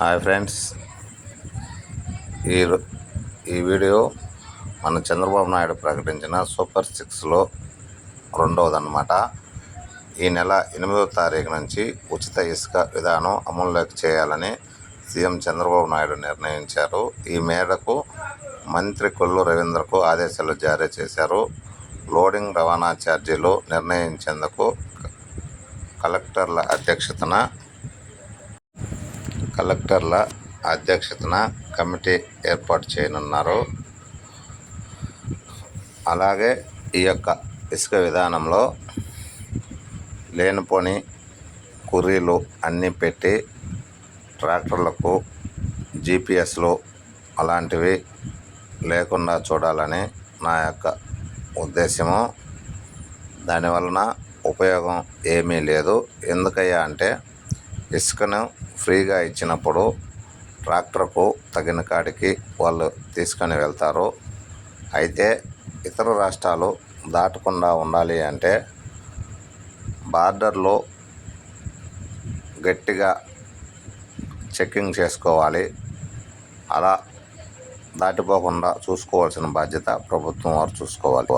Hi friends. ఈ రో- ఈ వీడియో మన చంద్రబాబు నాయుడు ప్రకటించిన సూపర్ సిక్స్లో రెండవదన్నమాట. ఈ నెల ఎనిమిదవ తారీఖు నుంచి ఉచిత ఇసుక విధానం అమల్లోకి చేయాలని సీఎం చంద్రబాబు నాయుడు నిర్ణయించారు. ఈ మేరకు మంత్రి కొల్లు రవీంద్రకు ఆదేశాలు జారీ చేశారు. లోడింగ్ రవాణా ఛార్జీలు నిర్ణయించేందుకు కలెక్టర్ల అధ్యక్షతన కలెక్టర్ల అధ్యక్షతన కమిటీ ఏర్పాటు చేయనున్నారు. అలాగే ఈ యొక్క ఇసుక విధానంలో లేనిపోని కుర్రీలు అన్నీ పెట్టి ట్రాక్టర్లకు జీపీఎస్లు అలాంటివి లేకుండా చూడాలని నా యొక్క ఉద్దేశము. దానివలన ఉపయోగం ఏమీ లేదు. ఎందుకయ్యా అంటే ఇసుకను ఫ్రీగా ఇచ్చినప్పుడు ట్రాక్టర్కు తగిన కాడికి వాళ్ళు తీసుకొని వెళ్తారు. అయితే ఇతర రాష్ట్రాలు దాటకుండా ఉండాలి అంటే బార్డర్లో గట్టిగా చెక్కింగ్ చేసుకోవాలి. అలా దాటిపోకుండా చూసుకోవాల్సిన బాధ్యత ప్రభుత్వం వారు చూసుకోవాలి.